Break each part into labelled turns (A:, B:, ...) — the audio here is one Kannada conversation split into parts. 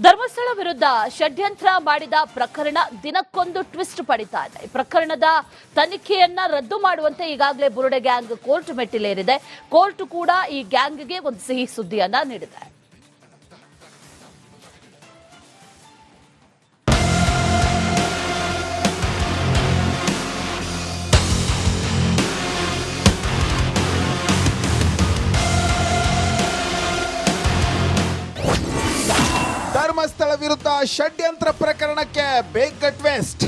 A: ಧರ್ಮಸ್ಥಳ ವಿರುದ್ಧ ಷಡ್ಯಂತ್ರ ಮಾಡಿದ ಪ್ರಕರಣ ದಿನಕ್ಕೊಂದು ಟ್ವಿಸ್ಟ್ ಪಡಿತಾ ಇದೆ. ಪ್ರಕರಣದ ತನಿಖೆಯನ್ನ ರದ್ದು ಮಾಡುವಂತೆ ಈಗಾಗಲೇ ಬುರುಡೆ ಗ್ಯಾಂಗ್ ಕೋರ್ಟ್ ಮೆಟ್ಟಿಲೇರಿದೆ. ಕೋರ್ಟ್ ಕೂಡ ಈ ಗ್ಯಾಂಗ್ಗೆ ಒಂದು ಸಿಹಿ ಸುದ್ದಿಯನ್ನ ನೀಡಿದೆ.
B: ಧರ್ಮಸ್ಥಳ ವಿರುದ್ಧ ಷಡ್ಯಂತ್ರ ಪ್ರಕರಣಕ್ಕೆ ಬೇಗ ಟ್ವೆಸ್ಟ್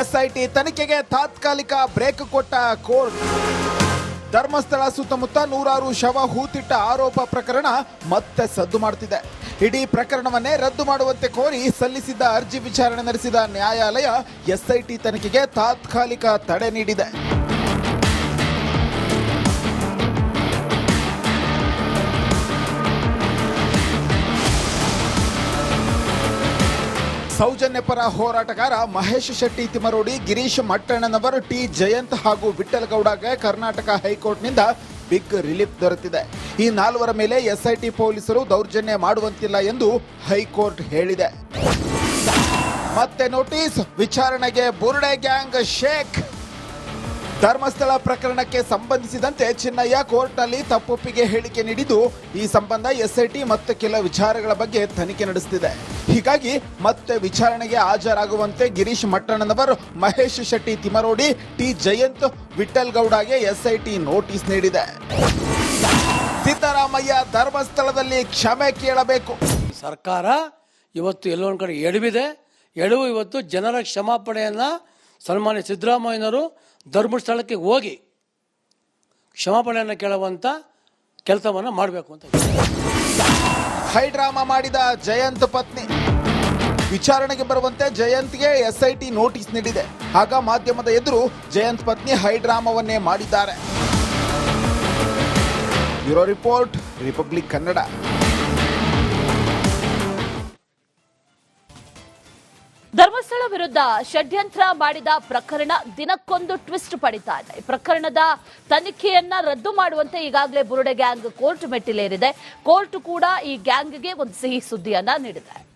B: ಎಸ್ಐಟಿ ತನಿಖೆಗೆ ತಾತ್ಕಾಲಿಕ ಬ್ರೇಕ್ ಕೊಟ್ಟ ಕೋರ್ಟ್. ಧರ್ಮಸ್ಥಳ ಸುತ್ತಮುತ್ತ ನೂರಾರು ಶವ ಹೂತಿಟ್ಟ ಆರೋಪ ಪ್ರಕರಣ ಮತ್ತೆ ಸದ್ದು ಮಾಡುತ್ತಿದೆ ಇಡೀ ಪ್ರಕರಣವನ್ನೇ ರದ್ದು ಮಾಡುವಂತೆ ಕೋರಿ ಸಲ್ಲಿಸಿದ್ದ ಅರ್ಜಿ ವಿಚಾರಣೆ ನಡೆಸಿದ ನ್ಯಾಯಾಲಯ ಎಸ್ಐಟಿ ತನಿಖೆಗೆ ತಾತ್ಕಾಲಿಕ ತಡೆ ನೀಡಿದೆ. ಸೌಜನ್ಯ ಪರ ಹೋರಾಟಗಾರ ಮಹೇಶ್ ಶೆಟ್ಟಿ ತಿಮರೋಡಿ, ಗಿರೀಶ್ ಮಟ್ಟಣ್ಣನವರ್, ಟಿ ಜಯಂತ್ ಹಾಗೂ ವಿಠಲ್ ಗೌಡಗೆ ಕರ್ನಾಟಕ ಹೈಕೋರ್ಟ್ನಿಂದ ಬಿಗ್ ರಿಲೀಫ್ ದೊರೆತಿದೆ. ಈ ನಾಲ್ವರ ಮೇಲೆ ಎಸ್ಐಟಿ ಪೊಲೀಸರು ದೌರ್ಜನ್ಯ ಮಾಡುವಂತಿಲ್ಲ ಎಂದು ಹೈಕೋರ್ಟ್ ಹೇಳಿದೆ. ಮತ್ತೆ ನೋಟಿಸ್, ವಿಚಾರಣೆಗೆ ಬುರ್ಡೆ ಗ್ಯಾಂಗ್ ಶೇಖ್ ಧರ್ಮಸ್ಥಳ ಪ್ರಕರಣಕ್ಕೆ ಸಂಬಂಧಿಸಿದಂತೆ ಚಿನ್ನಯ್ಯ ಕೋರ್ಟ್ನಲ್ಲಿ ತಪ್ಪೊಪ್ಪಿಗೆ ಹೇಳಿಕೆ ನೀಡಿದ್ದು, ಈ ಸಂಬಂಧ ಎಸ್ಐಟಿ ಮತ್ತು ಕೆಲ ವಿಚಾರಗಳ ಬಗ್ಗೆ ತನಿಖೆ ನಡೆಸುತ್ತಿದೆ ಹೀಗಾಗಿ ಮತ್ತೆ ವಿಚಾರಣೆಗೆ ಹಾಜರಾಗುವಂತೆ ಗಿರೀಶ್ ಮಟ್ಟಣ್ಣನವರ್, ಮಹೇಶ್ ಶೆಟ್ಟಿ ತಿಮರೋಡಿ ಟಿ ಜಯಂತ್ ವಿಠಲ್ ಗೌಡಗೆ ಎಸ್ಐಟಿ ನೋಟಿಸ್ ನೀಡಿದೆ. ಸಿದ್ದರಾಮಯ್ಯ ಧರ್ಮಸ್ಥಳದಲ್ಲಿ ಕ್ಷಮೆ ಕೇಳಬೇಕು.
C: ಸರ್ಕಾರ ಇವತ್ತು ಎಲ್ಲೊಂದು ಕಡೆ ಎಡವಿದೆ. ಎಡವು ಇವತ್ತು ಜನರ ಕ್ಷಮಾಪಣೆಯನ್ನು ಸನ್ಮಾನ್ಯ ಸಿದ್ದರಾಮಯ್ಯನವರು ಧರ್ಮಸ್ಥಳಕ್ಕೆ ಹೋಗಿ ಕ್ಷಮಾಪಣೆಯನ್ನು ಕೇಳುವಂಥ ಕೆಲಸವನ್ನು ಮಾಡಬೇಕು ಅಂತ
B: ಹೈ ಡ್ರಾಮಾ ಮಾಡಿದ ಜಯಂತ್ ಪತ್ನಿ. ವಿಚಾರಣೆಗೆ ಬರುವಂತೆ ಜಯಂತ್ಗೆ ಎಸ್ಐಟಿ ನೋಟಿಸ್ ನೀಡಿದೆ. ಆಗ ಮಾಧ್ಯಮದ ಎದುರು ಜಯಂತ್ ಪತ್ನಿ ಹೈ ಡ್ರಾಮಾವನ್ನೇ ಮಾಡಿದ್ದಾರೆ. Bureau report, Republic Kannada.
A: Dharmasthala ವಿರುದ್ಧ ಷಡ್ಯಂತ್ರ ಮಾಡಿದ ಪ್ರಕರಣ ದಿನಕ್ಕೊಂದು ಟ್ವಿಸ್ಟ್ ಪಡಿತಾ ಇದೆ. ಪ್ರಕರಣದ ತನಿಖೆಯನ್ನ ರದ್ದು ಮಾಡುವಂತೆ ಈಗಾಗಲೇ ಬುರುಡೆ ಗ್ಯಾಂಗ್ ಕೋರ್ಟ್ ಮೆಟ್ಟಿಲೇರಿದೆ. ಕೋರ್ಟ್ ಕೂಡ ಈ ಗ್ಯಾಂಗ್ಗೆ ಒಂದು ಸಿಹಿ ಸುದ್ದಿಯನ್ನ ನೀಡಿದೆ.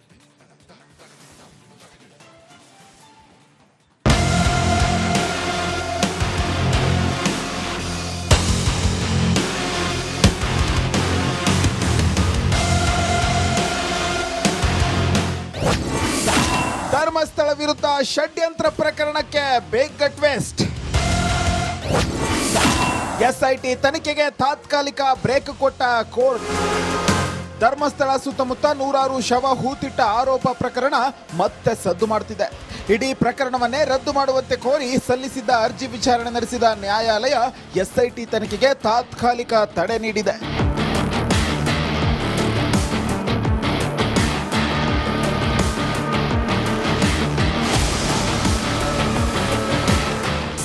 B: ಧರ್ಮಸ್ಥಳ ವಿರುದ್ಧ ಷಡ್ಯಂತ್ರ ಪ್ರಕರಣಕ್ಕೆ ಬೇಗ ಟ್ವೆಸ್ಟ್ ಎಸ್ಐಟಿ ತನಿಖೆಗೆ ತಾತ್ಕಾಲಿಕ ಬ್ರೇಕ್ ಕೊಟ್ಟ ಕೋರ್ಟ್. ಧರ್ಮಸ್ಥಳ ಸುತ್ತಮುತ್ತ ನೂರಾರು ಶವ ಹೂತಿಟ್ಟ ಆರೋಪ ಪ್ರಕರಣ ಮತ್ತೆ ಸದ್ದು ಮಾಡುತ್ತಿದೆ ಇಡೀ ಪ್ರಕರಣವನ್ನೇ ರದ್ದು ಮಾಡುವಂತೆ ಕೋರಿ ಸಲ್ಲಿಸಿದ್ದ ಅರ್ಜಿ ವಿಚಾರಣೆ ನಡೆಸಿದ ನ್ಯಾಯಾಲಯ ಎಸ್ಐಟಿ ತನಿಖೆಗೆ ತಾತ್ಕಾಲಿಕ ತಡೆ ನೀಡಿದೆ.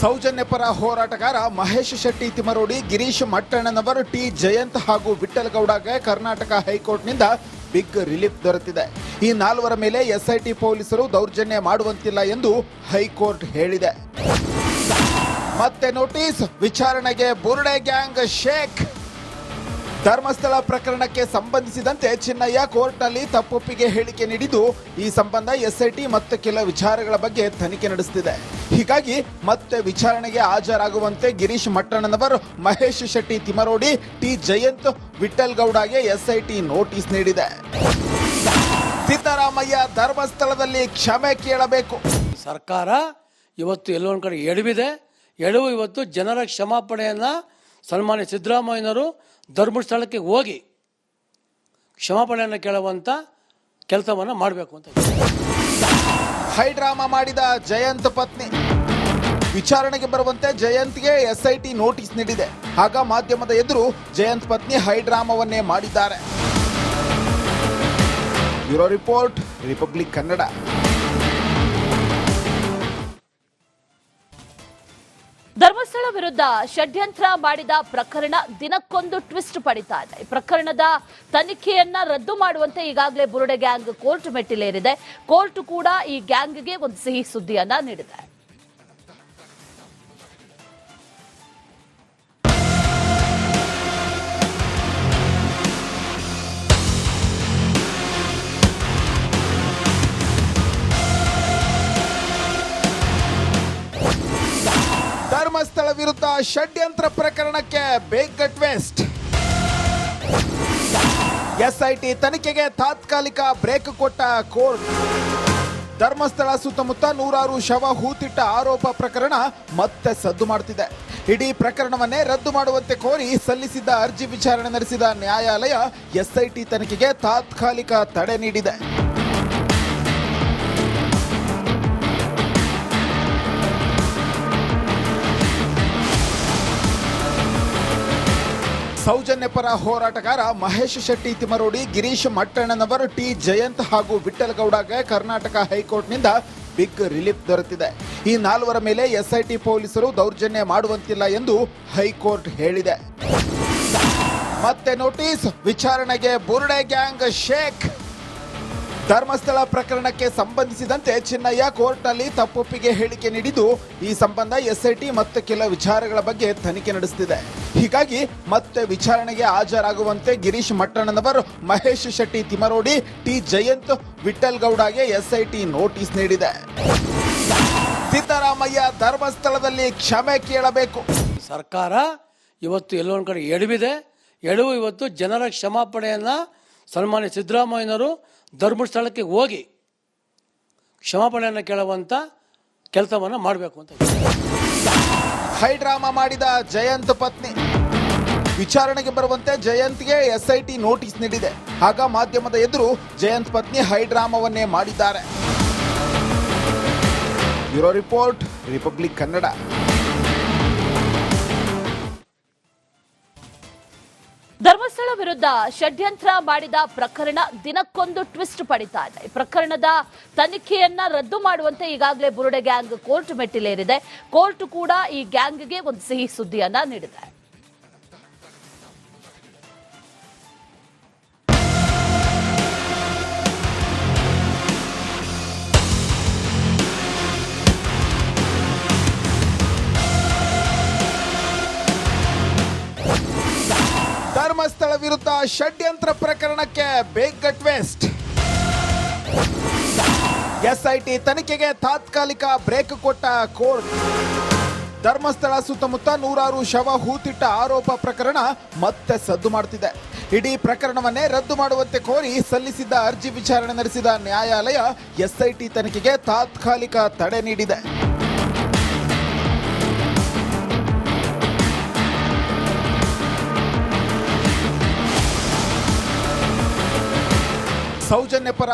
B: ಸೌಜನ್ಯ ಪರ ಹೋರಾಟಗಾರ ಮಹೇಶ್ ಶೆಟ್ಟಿ ತಿಮರೋಡಿ, ಗಿರೀಶ್ ಮಟ್ಟಣ್ಣನವರ್, ಟಿ ಜಯಂತ್ ಹಾಗೂ ವಿಠಲ್ ಗೌಡಗೆ ಕರ್ನಾಟಕ ಹೈಕೋರ್ಟ್ನಿಂದ ಬಿಗ್ ರಿಲೀಫ್ ದೊರೆತಿದೆ. ಈ ನಾಲ್ವರ ಮೇಲೆ ಎಸ್ಐಟಿ ಪೊಲೀಸರು ದೌರ್ಜನ್ಯ ಮಾಡುವಂತಿಲ್ಲ ಎಂದು ಹೈಕೋರ್ಟ್ ಹೇಳಿದೆ. ಮತ್ತೆ ನೋಟಿಸ್, ವಿಚಾರಣೆಗೆ ಬುರುಡೆ ಗ್ಯಾಂಗ್ ಶೇಖ್ ಧರ್ಮಸ್ಥಳ ಪ್ರಕರಣಕ್ಕೆ ಸಂಬಂಧಿಸಿದಂತೆ ಚಿನ್ನಯ್ಯ ಕೋರ್ಟ್ನಲ್ಲಿ ತಪ್ಪೊಪ್ಪಿಗೆ ಹೇಳಿಕೆ ನೀಡಿದ್ದು, ಈ ಸಂಬಂಧ ಎಸ್ಐಟಿ ಮತ್ತು ಕೆಲ ವಿಚಾರಗಳ ಬಗ್ಗೆ ತನಿಖೆ ನಡೆಸುತ್ತಿದೆ ಹೀಗಾಗಿ ಮತ್ತೆ ವಿಚಾರಣೆಗೆ ಹಾಜರಾಗುವಂತೆ ಗಿರೀಶ್ ಮಟ್ಟಣ್ಣನವರು, ಮಹೇಶ್ ಶೆಟ್ಟಿ ತಿಮರೋಡಿ ಟಿ ಜಯಂತ್ ವಿಠಲ್ ಗೌಡಗೆ ಎಸ್ಐಟಿ ನೋಟಿಸ್ ನೀಡಿದೆ. ಸಿದ್ದರಾಮಯ್ಯ ಧರ್ಮಸ್ಥಳದಲ್ಲಿ ಕ್ಷಮೆ ಕೇಳಬೇಕು.
C: ಸರ್ಕಾರ ಇವತ್ತು ಎಲ್ಲೊಂದು ಕಡೆ ಎಡವಿದೆ. ಎಡವು ಇವತ್ತು ಜನರ ಕ್ಷಮಾಪಣೆಯನ್ನು ಸನ್ಮಾನ್ಯ ಸಿದ್ದರಾಮಯ್ಯನವರು ಧರ್ಮಸ್ಥಳಕ್ಕೆ ಹೋಗಿ ಕ್ಷಮಾಪಣೆಯನ್ನು ಕೇಳುವಂಥ ಕೆಲಸವನ್ನು ಮಾಡಬೇಕು ಅಂತ
B: ಹೈಡ್ರಾಮಾ ಮಾಡಿದ ಜಯಂತ್ ಪತ್ನಿ. ವಿಚಾರಣೆಗೆ ಬರುವಂತೆ ಜಯಂತ್ಗೆ ಎಸ್ಐಟಿ ನೋಟಿಸ್ ನೀಡಿದೆ. ಆಗ ಮಾಧ್ಯಮದ ಎದುರು ಜಯಂತ್ ಪತ್ನಿ ಹೈಡ್ರಾಮಾವನ್ನೇ ಮಾಡಿದ್ದಾರೆ. Bureau report, Republic Kannada.
A: ವಿರುದ್ಧ ಷಡ್ಯಂತ್ರ ಮಾಡಿದ ಪ್ರಕರಣ ದಿನಕ್ಕೊಂದು ಟ್ವಿಸ್ಟ್ ಪಡಿತಾ ಇದೆ. ಪ್ರಕರಣದ ತನಿಖೆಯನ್ನ ರದ್ದು ಮಾಡುವಂತೆ ಈಗಾಗಲೇ ಬುರುಡೆ ಗ್ಯಾಂಗ್ ಕೋರ್ಟ್ ಮೆಟ್ಟಿಲೇರಿದೆ. ಕೋರ್ಟ್ ಕೂಡ ಈ ಗ್ಯಾಂಗ್ಗೆ ಒಂದು ಸಿಹಿ ಸುದ್ದಿಯನ್ನ ನೀಡಿದೆ.
B: ವಿರುದ್ಧ ಷಡ್ಯಂತ್ರ ಪ್ರಕರಣಕ್ಕೆ ಬೇಗ ಟ್ವೆಸ್ಟ್ ಎಸ್ಐಟಿ ತನಿಖೆಗೆ ತಾತ್ಕಾಲಿಕ ಬ್ರೇಕ್ ಕೊಟ್ಟ ಕೋರ್ಟ್. ಧರ್ಮಸ್ಥಳ ಸುತ್ತಮುತ್ತ ನೂರಾರು ಶವ ಹೂತಿಟ್ಟ ಆರೋಪ ಪ್ರಕರಣ ಮತ್ತೆ ಸದ್ದು ಮಾಡುತ್ತಿದೆ ಇಡೀ ಪ್ರಕರಣವನ್ನೇ ರದ್ದು ಮಾಡುವಂತೆ ಕೋರಿ ಸಲ್ಲಿಸಿದ್ದ ಅರ್ಜಿ ವಿಚಾರಣೆ ನಡೆಸಿದ ನ್ಯಾಯಾಲಯ ಎಸ್ಐಟಿ ತನಿಖೆಗೆ ತಾತ್ಕಾಲಿಕ ತಡೆ ನೀಡಿದೆ. ಸೌಜನ್ಯ ಪರ ಹೋರಾಟಗಾರ ಮಹೇಶ್ ಶೆಟ್ಟಿ ತಿಮರೋಡಿ ಗಿರೀಶ್ ಮಟ್ಟಣ್ಣನವರ್, ಟಿ ಜಯಂತ್ ಹಾಗೂ ವಿಠ್ಠಲಗೌಡಗೆ ಕರ್ನಾಟಕ ಹೈಕೋರ್ಟ್ನಿಂದ ಬಿಗ್ ರಿಲೀಫ್ ದೊರೆತಿದೆ. ಈ ನಾಲ್ವರ ಮೇಲೆ ಎಸ್ಐಟಿ ಪೊಲೀಸರು ದೌರ್ಜನ್ಯ ಮಾಡುವಂತಿಲ್ಲ ಎಂದು ಹೈಕೋರ್ಟ್ ಹೇಳಿದೆ. ಮತ್ತೆ ನೋಟಿಸ್, ವಿಚಾರಣೆಗೆ ಬುರ್ಡೆ ಗ್ಯಾಂಗ್ ಶೇಖ್ ಧರ್ಮಸ್ಥಳ ಪ್ರಕರಣಕ್ಕೆ ಸಂಬಂಧಿಸಿದಂತೆ ಚಿನ್ನಯ್ಯ ಕೋರ್ಟ್ನಲ್ಲಿ ತಪ್ಪೊಪ್ಪಿಗೆ ಹೇಳಿಕೆ ನೀಡಿದ್ದು, ಈ ಸಂಬಂಧ ಎಸ್ಐಟಿ ಮತ್ತೆ ಕೆಲ ವಿಚಾರಗಳ ಬಗ್ಗೆ ತನಿಖೆ ನಡೆಸುತ್ತಿದೆ. ಹೀಗಾಗಿ ಮತ್ತೆ ವಿಚಾರಣೆಗೆ ಹಾಜರಾಗುವಂತೆ ಗಿರೀಶ್ ಮಟ್ಟಣ್ಣನವರ್, ಮಹೇಶ್ ಶೆಟ್ಟಿ ತಿಮರೋಡಿ ಟಿ ಜಯಂತ್ ವಿಠಲ್ ಗೌಡಗೆ ಎಸ್ಐಟಿ ನೋಟಿಸ್ ನೀಡಿದೆ. ಸಿದ್ದರಾಮಯ್ಯ ಧರ್ಮಸ್ಥಳದಲ್ಲಿ ಕ್ಷಮೆ ಕೇಳಬೇಕು.
C: ಸರ್ಕಾರ ಇವತ್ತು ಎಲ್ಲೊಂದು ಕಡೆ ಎಡವಿದೆ. ಎಡವು ಇವತ್ತು ಜನರ ಕ್ಷಮಾಪಣೆಯನ್ನು ಸನ್ಮಾನ್ಯ ಸಿದ್ದರಾಮಯ್ಯನವರು ಧರ್ಮಸ್ಥಳಕ್ಕೆ ಹೋಗಿ ಕ್ಷಮಾಪಣೆಯನ್ನು ಕೇಳುವಂಥ ಕೆಲಸವನ್ನು ಮಾಡಬೇಕು ಅಂತ
B: ಹೈ ಡ್ರಾಮಾ ಮಾಡಿದ ಜಯಂತ್ ಪತ್ನಿ. ವಿಚಾರಣೆಗೆ ಬರುವಂತೆ ಜಯಂತ್ಗೆ ಎಸ್ಐಟಿ ನೋಟಿಸ್ ನೀಡಿದೆ. ಆಗ ಮಾಧ್ಯಮದ ಎದುರು ಜಯಂತ್ ಪತ್ನಿ ಹೈ ಡ್ರಾಮಾವನ್ನೇ ಮಾಡಿದ್ದಾರೆ. Bureau report, Republic Kannada.
A: ವಿರುದ್ಧ ಷಡ್ಯಂತ್ರ ಮಾಡಿದ ಪ್ರಕರಣ ದಿನಕ್ಕೊಂದು ಟ್ವಿಸ್ಟ್ ಪಡಿತಾ ಇದೆ. ಪ್ರಕರಣದ ತನಿಖೆಯನ್ನ ರದ್ದು ಮಾಡುವಂತೆ ಈಗಾಗಲೇ ಬುರುಡೆ ಗ್ಯಾಂಗ್ ಕೋರ್ಟ್ ಮೆಟ್ಟಿಲೇರಿದೆ. ಕೋರ್ಟ್ ಕೂಡ ಈ ಗ್ಯಾಂಗ್ಗೆ ಒಂದು ಸಿಹಿ ಸುದ್ದಿಯನ್ನ ನೀಡಿದೆ.
B: ವಿರುದ್ಧ ಷಡ್ಯಂತ್ರ ಪ್ರಕರಣಕ್ಕೆ ಬೇಗ ಟ್ವಿಸ್ಟ್ ಎಸ್ಐಟಿ ತನಿಖೆಗೆ ತಾತ್ಕಾಲಿಕ ಬ್ರೇಕ್ ಕೊಟ್ಟ ಕೋರ್ಟ್. ಧರ್ಮಸ್ಥಳ ಸುತ್ತಮುತ್ತ ನೂರಾರು ಶವ ಹೂತಿಟ್ಟ ಆರೋಪ ಪ್ರಕರಣ ಮತ್ತೆ ಸದ್ದು ಮಾಡುತ್ತಿದೆ ಇಡೀ ಪ್ರಕರಣವನ್ನೇ ರದ್ದು ಮಾಡುವಂತೆ ಕೋರಿ ಸಲ್ಲಿಸಿದ್ದ ಅರ್ಜಿ ವಿಚಾರಣೆ ನಡೆಸಿದ ನ್ಯಾಯಾಲಯ ಎಸ್ಐಟಿ ತನಿಖೆಗೆ ತಾತ್ಕಾಲಿಕ ತಡೆ ನೀಡಿದೆ. ಸೌಜನ್ಯ ಪರ